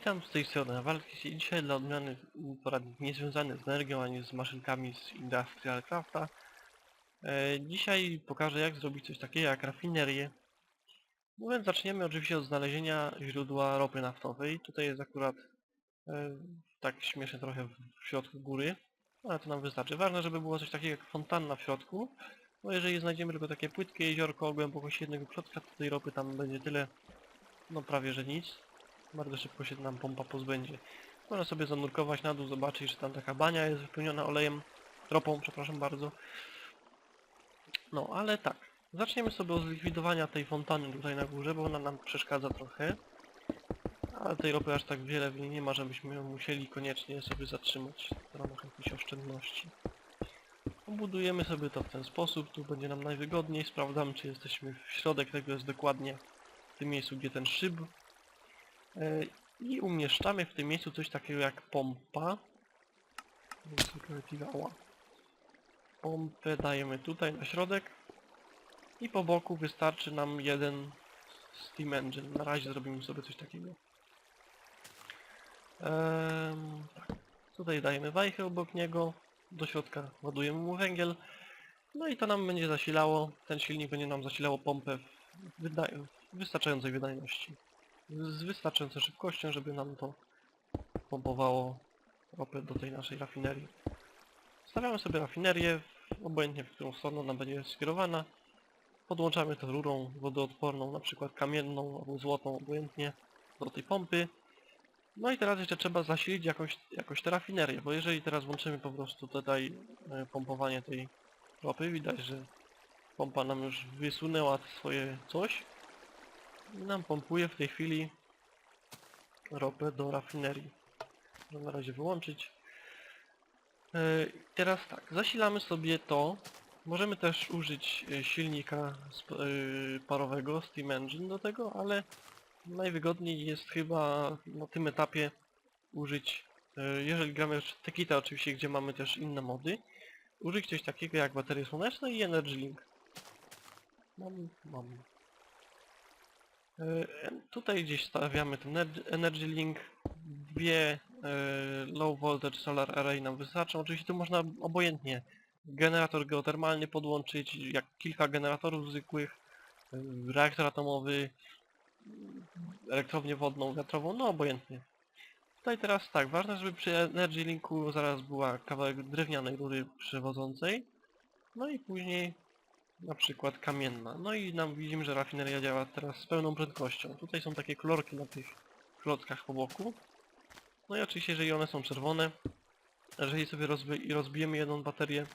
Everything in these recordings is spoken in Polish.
z tej strony walki i dzisiaj dla odmiany poradnik niezwiązany z energią ani z maszynkami z Industrial Crafta. E, dzisiaj pokażę jak zrobić coś takiego jak rafinerię. Mówiąc zaczniemy oczywiście od znalezienia źródła ropy naftowej. Tutaj jest akurat e, tak śmiesznie trochę w, w środku góry, ale to nam wystarczy. Ważne, żeby było coś takiego jak fontanna w środku, bo jeżeli znajdziemy tylko takie płytkie jeziorko o głębokości jednego klocka, to tej ropy tam będzie tyle, no prawie że nic. Bardzo szybko się nam pompa pozbędzie. Można sobie zanurkować na dół, zobaczyć, że tam taka bania jest wypełniona olejem, ropą, przepraszam bardzo. No, ale tak. Zaczniemy sobie od zlikwidowania tej fontanny tutaj na górze, bo ona nam przeszkadza trochę. Ale tej ropy aż tak wiele w niej nie ma, żebyśmy ją musieli koniecznie sobie zatrzymać w ramach jakiejś oszczędności. Budujemy sobie to w ten sposób, tu będzie nam najwygodniej, sprawdzamy czy jesteśmy w środek tego jest dokładnie w tym miejscu, gdzie ten szyb I umieszczamy w tym miejscu coś takiego jak pompa. Pompę dajemy tutaj na środek. I po boku wystarczy nam jeden Steam Engine. Na razie zrobimy sobie coś takiego. Ehm, tak. Tutaj dajemy wajchę obok niego. Do środka ładujemy mu węgiel. No i to nam będzie zasilało, ten silnik będzie nam zasilało pompę w, wyda w wystarczającej wydajności z wystarczającą szybkością, żeby nam to pompowało ropę do tej naszej rafinerii. Stawiamy sobie rafinerię, obojętnie w którą stronę ona będzie skierowana. Podłączamy to rurą wodoodporną, na przykład kamienną albo złotą, obojętnie, do tej pompy. No i teraz jeszcze trzeba zasilić jakoś, jakoś tę rafinerię, bo jeżeli teraz włączymy po prostu tutaj e, pompowanie tej ropy, widać, że pompa nam już wysunęła swoje coś, i nam pompuje w tej chwili ropę do rafinerii. Możemy na razie wyłączyć. E, teraz tak, zasilamy sobie to. Możemy też użyć e, silnika e, parowego Steam Engine do tego, ale najwygodniej jest chyba na tym etapie użyć, jeżeli gramy w Tekita oczywiście, gdzie mamy też inne mody, użyć coś takiego jak baterie słoneczne i Energy Link. Mam, mam. E, Tutaj gdzieś stawiamy ten ener- Energy Link. Dwie e, low voltage solar array nam wystarczą. Oczywiście tu można obojętnie generator geotermalny podłączyć, jak kilka generatorów zwykłych, e, reaktor atomowy, elektrownię wodną, wiatrową, no obojętnie. Tutaj teraz tak, ważne, żeby przy Energy Linku zaraz była kawałek drewnianej rury przewodzącej, no i później na przykład kamienna. No i nam widzimy, że rafineria działa teraz z pełną prędkością. Tutaj są takie kolorki na tych klockach po boku. No i oczywiście, jeżeli one są czerwone, jeżeli sobie rozbi rozbijemy jedną baterię,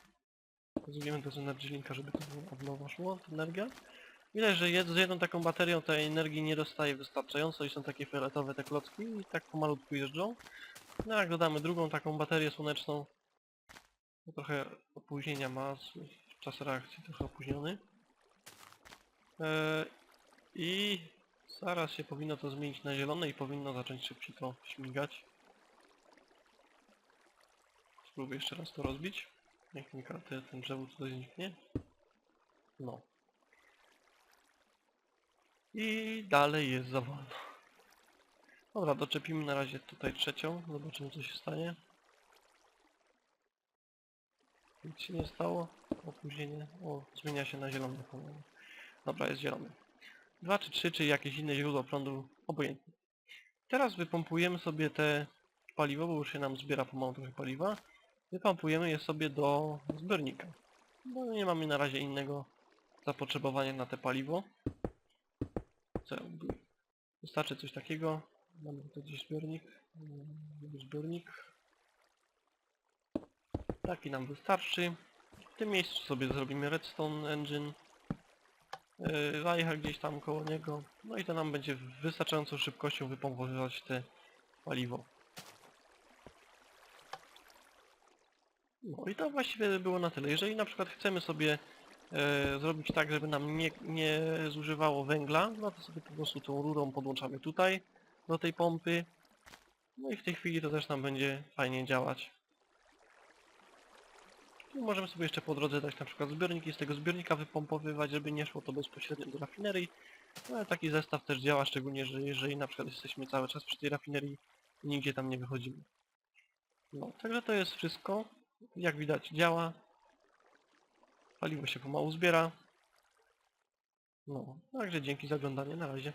rozbijemy to z Energy Linka, żeby to od nowa szło, ta energia. Widać, że jed z jedną taką baterią tej energii nie dostaje wystarczająco i są takie fioletowe te klocki i tak pomalutku jeżdżą. No jak dodamy drugą taką baterię słoneczną, to trochę opóźnienia ma, czas reakcji trochę opóźniony. Eee, I zaraz się powinno to zmienić na zielone i powinno zacząć szybciej to śmigać. Spróbuję jeszcze raz to rozbić. Niech mi kartę, ten drzewo tutaj zniknie. No. I dalej jest za wolno. Dobra, doczepimy na razie tutaj trzecią. Zobaczymy co się stanie. Nic się nie stało. Opóźnienie. O, zmienia się na zielony. ponownie. Dobra, jest zielony. 2 czy 3, czy jakieś inne źródło prądu, obojętnie. Teraz wypompujemy sobie te paliwo, bo już się nam zbiera pomału trochę paliwa. Wypompujemy je sobie do zbiornika. Bo nie mamy na razie innego zapotrzebowania na te paliwo. Co, wystarczy coś takiego. Mamy tutaj gdzieś zbiornik. Zbiornik. Taki nam wystarczy. W tym miejscu sobie zrobimy redstone engine. Yy, wajcha gdzieś tam koło niego. No i to nam będzie wystarczającą szybkością wypompowywać te paliwo. No i to właściwie by było na tyle. Jeżeli na przykład chcemy sobie e, zrobić tak, żeby nam nie, nie zużywało węgla, no to sobie po prostu tą rurą podłączamy tutaj do tej pompy. No i w tej chwili to też nam będzie fajnie działać. I możemy sobie jeszcze po drodze dać na przykład zbiornik i z tego zbiornika wypompowywać, żeby nie szło to bezpośrednio do rafinerii. No ale taki zestaw też działa, szczególnie że jeżeli na przykład jesteśmy cały czas przy tej rafinerii i nigdzie tam nie wychodzimy. No, także to jest wszystko. Jak widać działa. Paliwo się pomału zbiera. No, także dzięki za oglądanie. Na razie.